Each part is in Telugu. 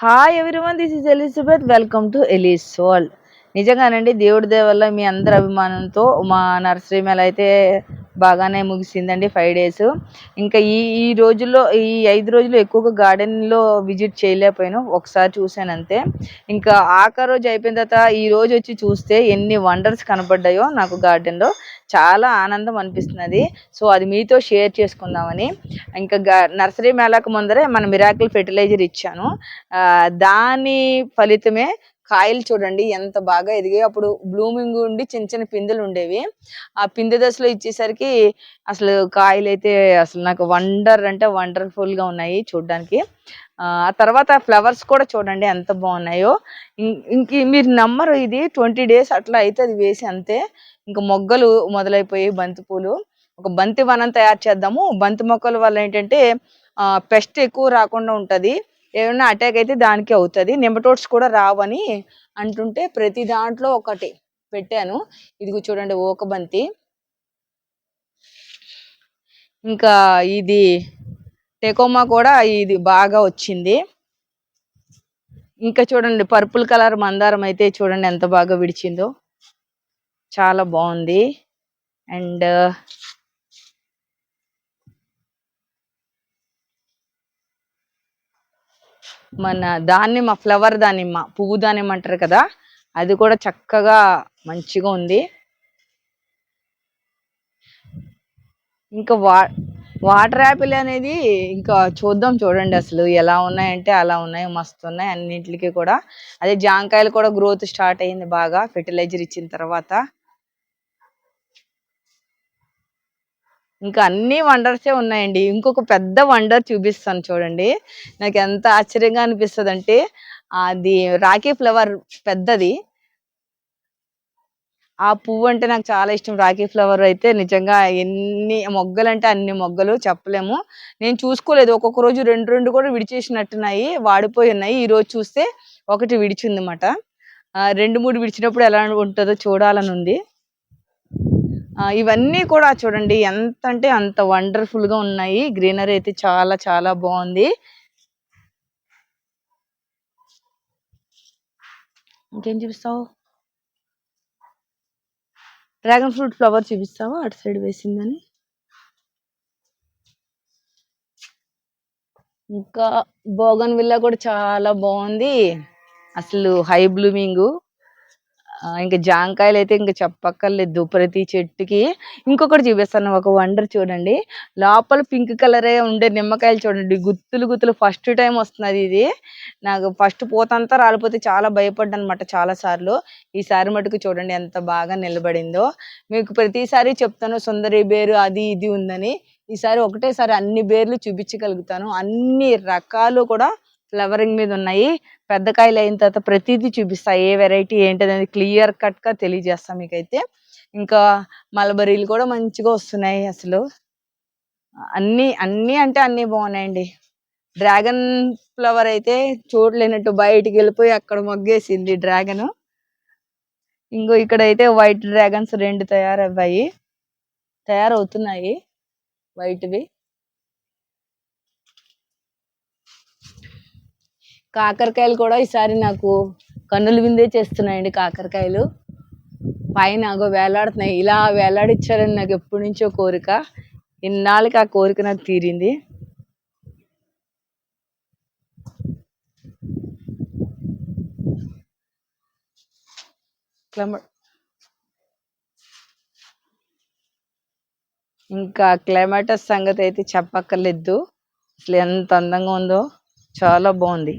Hi everyone this is Elizabeth welcome to Eli's world నిజంగానండి దేవుడి దయ వల్ల మీ అందరి అభిమానంతో మా నర్సరీ మేళ అయితే బాగానే ముగిసిందండి ఫైవ్ డేస్ ఇంకా ఈ ఈ రోజుల్లో ఈ ఐదు రోజులు ఎక్కువగా గార్డెన్లో విజిట్ చేయలేకపోయాను. ఒకసారి చూశాను అంతే. ఇంకా ఆఖరి రోజు అయిపోయిన తర్వాత ఈ రోజు వచ్చి చూస్తే ఎన్ని వండర్స్ కనపడ్డాయో నాకు గార్డెన్లో. చాలా ఆనందం అనిపిస్తున్నది. సో అది మీతో షేర్ చేసుకుందామని. ఇంకా నర్సరీ మేళకు ముందరే మన మిరాకిల్ ఫెర్టిలైజర్ ఇచ్చాను. దాని ఫలితమే కాయలు చూడండి ఎంత బాగా ఎదిగాయి. అప్పుడు బ్లూమింగ్ ఉండి చిన్న చిన్న పిందెలు ఉండేవి. ఆ పిందె దశలో ఇచ్చేసరికి అసలు కాయలు అయితే అసలు నాకు వండర్ అంటే వండర్ఫుల్గా ఉన్నాయి చూడడానికి. ఆ తర్వాత ఫ్లవర్స్ కూడా చూడండి ఎంత బాగున్నాయో. ఇంక మీరు నమ్మరు ఇది ట్వంటీ డేస్ అట్లా అయితే అది వేసి అంతే. ఇంకా మొగ్గలు మొదలైపోయి బంతి పూలు. ఒక బంతి వనం తయారు చేద్దాము. బంతి మొక్కల వల్ల ఏంటంటే పెస్ట్ ఎక్కువ రాకుండా ఉంటుంది. ఏమైనా అటాక్ అయితే దానికి అవుతుంది. నెమటోడ్స్ కూడా రావని అంటుంటే ప్రతి దాంట్లో ఒకటి పెట్టాను. ఇదిగో చూడండి ఓక బంతి. ఇంకా ఇది టెకోమా కూడా ఇది బాగా వచ్చింది. ఇంకా చూడండి పర్పుల్ కలర్ మందారం అయితే చూడండి ఎంత బాగా విడిచిందో. చాలా బాగుంది. అండ్ మన దానిమ్మ ఫ్లవర్ దానిమ్మ పువ్వు దానిమ్మ అంటారు కదా అది కూడా చక్కగా మంచిగా ఉంది. ఇంకా వా వాటర్ యాపిల్ అనేది ఇంకా చూద్దాం చూడండి అసలు ఎలా ఉన్నాయంటే అలా ఉన్నాయి మస్తు ఉన్నాయి అన్నింటికి కూడా. అదే జాంకాయలు కూడా గ్రోత్ స్టార్ట్ అయింది బాగా ఫెర్టిలైజర్ ఇచ్చిన తర్వాత. ఇంకా అన్ని వండర్సే ఉన్నాయండి. ఇంకొక పెద్ద వండర్ చూపిస్తాను చూడండి. నాకు ఎంత ఆశ్చర్యంగా అనిపిస్తుంది అంటే అది రాఖీ ఫ్లవర్ పెద్దది. ఆ పువ్వు అంటే నాకు చాలా ఇష్టం. రాఖీ ఫ్లవర్ అయితే నిజంగా ఎన్ని మొగ్గలు అంటే అన్ని మొగ్గలు చెప్పలేము. నేను చూసుకోలేదు. ఒక్కొక్క రోజు రెండు రెండు కూడా విడిచేసినట్టున్నాయి వాడిపోయి ఉన్నాయి. ఈ రోజు చూస్తే ఒకటి విడిచింది అన్నమాట రెండు మూడు విడిచినప్పుడు ఎలా ఉంటుందో చూడాలని ఉంది ఇవన్నీ కూడా చూడండి ఎంత అంటే అంత వండర్ఫుల్గా ఉన్నాయి. గ్రీనరీ అయితే చాలా చాలా బాగుంది. ఇంకేం చూపిస్తావు? డ్రాగన్ ఫ్రూట్ ఫ్లవర్ చూపిస్తావా? అటు సైడ్ వేసిందని? ఇంకా బోగన్ విల్లా కూడా చాలా బాగుంది. అసలు హై బ్లూమింగ్ ఇంకా జాంకాయలు అయితే ఇంకా చెప్పక్కర్లేదు ప్రతి చెట్టుకి. ఇంకొకటి చూపిస్తాను ఒక వండర్ చూడండి. లోపల పింక్ కలరే ఉండే నిమ్మకాయలు చూడండి. గుత్తులు గుత్తులు. ఫస్ట్ టైం వస్తున్నది ఇది. నాకు ఫస్ట్ పూతంతా రాలిపోతే చాలా భయపడ్డాను అనమాట చాలా సార్లు ఈసారి మటుకు చూడండి ఎంత బాగా నిలబడిందో. మీకు ప్రతిసారి చెప్తాను సుందరి బేరు అది ఇది ఉందని. ఈసారి ఒకటేసారి అన్ని బేర్లు చూపించగలుగుతాను. అన్ని రకాలు కూడా ఫ్లవరింగ్ మీద ఉన్నాయి. పెద్ద కాయలు అయిన తర్వాత ప్రతిదీ చూపిస్తా. ఏ వెరైటీ ఏంటనేది క్లియర్ కట్గా తెలియజేస్తా మీకైతే. ఇంకా మలబరీలు కూడా మంచిగా వస్తున్నాయి అసలు. అన్ని అన్ని అంటే అన్ని బాగున్నాయండి. డ్రాగన్ ఫ్లవర్ అయితే చూడలేనట్టు బయటికి వెళ్ళిపోయి అక్కడ మొగ్గేసింది డ్రాగన్. ఇంకో ఇక్కడైతే వైట్ డ్రాగన్స్ రెండు తయారయ్యాయి. తయారవుతున్నాయి వైట్వి. కాకరకాయలు కూడా ఈసారి నాకు కన్నులు విందే చేస్తున్నాయండి కాకరకాయలు. పైన అగో వేలాడుతున్నాయి. ఇలా వేలాడిచ్చారని నాకు ఎప్పటి నుంచో కోరిక. ఇన్నాళ్ళకి ఆ కోరిక నాకు తీరింది. ఇంకా క్లైమాటస్ సంగతి అయితే చెప్పక్కర్లేదు. అసలు ఎంత అందంగా ఉందో. చాలా బాగుంది.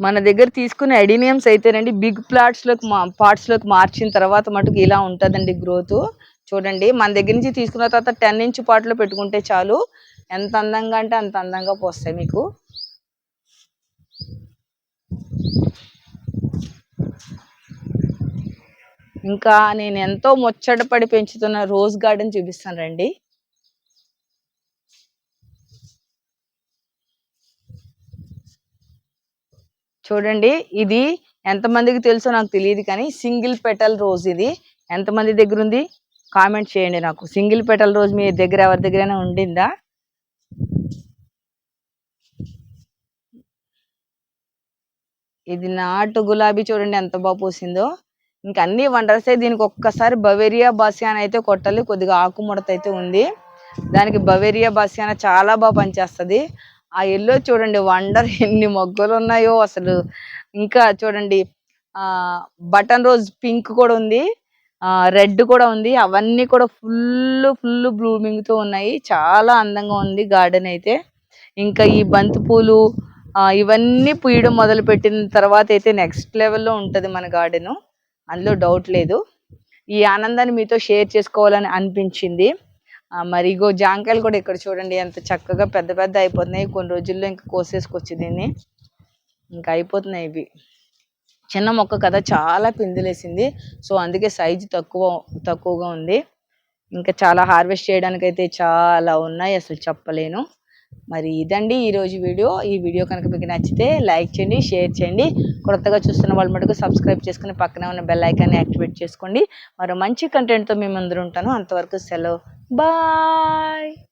మన దగ్గర తీసుకునే ఎడినియమ్స్ అయితేనండి బిగ్ ప్లాట్స్లోకి మా పార్ట్స్లోకి మార్చిన తర్వాత మటుకు ఇలా ఉంటుందండి గ్రోత్ చూడండి మన దగ్గర నుంచి తీసుకున్న తర్వాత టెన్ ఇంచ్ పార్ట్లో పెట్టుకుంటే చాలు. ఎంత అందంగా అంటే అంత అందంగా పోస్తాయి మీకు. ఇంకా నేను ఎంతో ముచ్చట పడి పెంచుతున్న రోజ్ గార్డెన్ చూపిస్తాను రండి. చూడండి ఇది ఎంతమందికి తెలుసో నాకు తెలియదు కానీ సింగిల్ పెటల్ రోజ్ ఇది. ఎంతమంది దగ్గర ఉంది కామెంట్ చేయండి నాకు. సింగిల్ పెటల్ రోజ్ మీ దగ్గర ఎవరి దగ్గరైనా ఉండిందా? ఇది నాటు గులాబీ చూడండి ఎంత బాగా పూసిందో. ఇంకా అన్ని వండర్సే దీనికి ఒక్కసారి బవేరియా బాసియాన్ అయితే కొట్టాలి. కొద్దిగా ఆకుముడత అయితే ఉంది. దానికి బవేరియా బాసియాన చాలా బాగా పనిచేస్తుంది. ఆ ఎల్లో చూడండి వండర్ ఎన్ని మొగ్గలు ఉన్నాయో అసలు. ఇంకా చూడండి ఆ బటన్ రోజ్ పింక్ కూడా ఉంది ఆ రెడ్ కూడా ఉంది. అవన్నీ కూడా ఫుల్ ఫుల్ బ్లూమింగ్తో ఉన్నాయి. చాలా అందంగా ఉంది గార్డెన్ అయితే. ఇంకా ఈ బంతి పూలు ఆ ఇవన్నీ పూయడం మొదలు పెట్టిన తర్వాత అయితే నెక్స్ట్ లెవెల్లో ఉంటుంది మన గార్డెను. అందులో డౌట్ లేదు. ఈ ఆనందాన్ని మీతో షేర్ చేసుకోవాలని అనిపించింది. మరి ఇగో జాంకాయలు కూడా ఇక్కడ చూడండి ఎంత చక్కగా పెద్ద పెద్ద అయిపోతున్నాయి. కొన్ని రోజుల్లో ఇంకా కోసేసుకొచ్చి దీన్ని. ఇంకా అయిపోతున్నాయి ఇవి. చిన్న మొక్క కదా చాలా పిందులేసింది. సో అందుకే సైజు తక్కువ తక్కువగా ఉంది. ఇంకా చాలా హార్వెస్ట్ చేయడానికి అయితే చాలా ఉన్నాయి అసలు చెప్పలేను. మరి ఇదండి ఈరోజు వీడియో. ఈ వీడియో కనుక మీకు నచ్చితే లైక్ చేయండి షేర్ చేయండి. కొత్తగా చూస్తున్న వాళ్ళు మటుకు సబ్స్క్రైబ్ చేసుకుని పక్కనే ఉన్న బెల్ ఐకాన్ని యాక్టివేట్ చేసుకోండి. మరో మంచి కంటెంట్తో మేము అందరూ ఉంటాను. అంతవరకు సెలవు. Bye.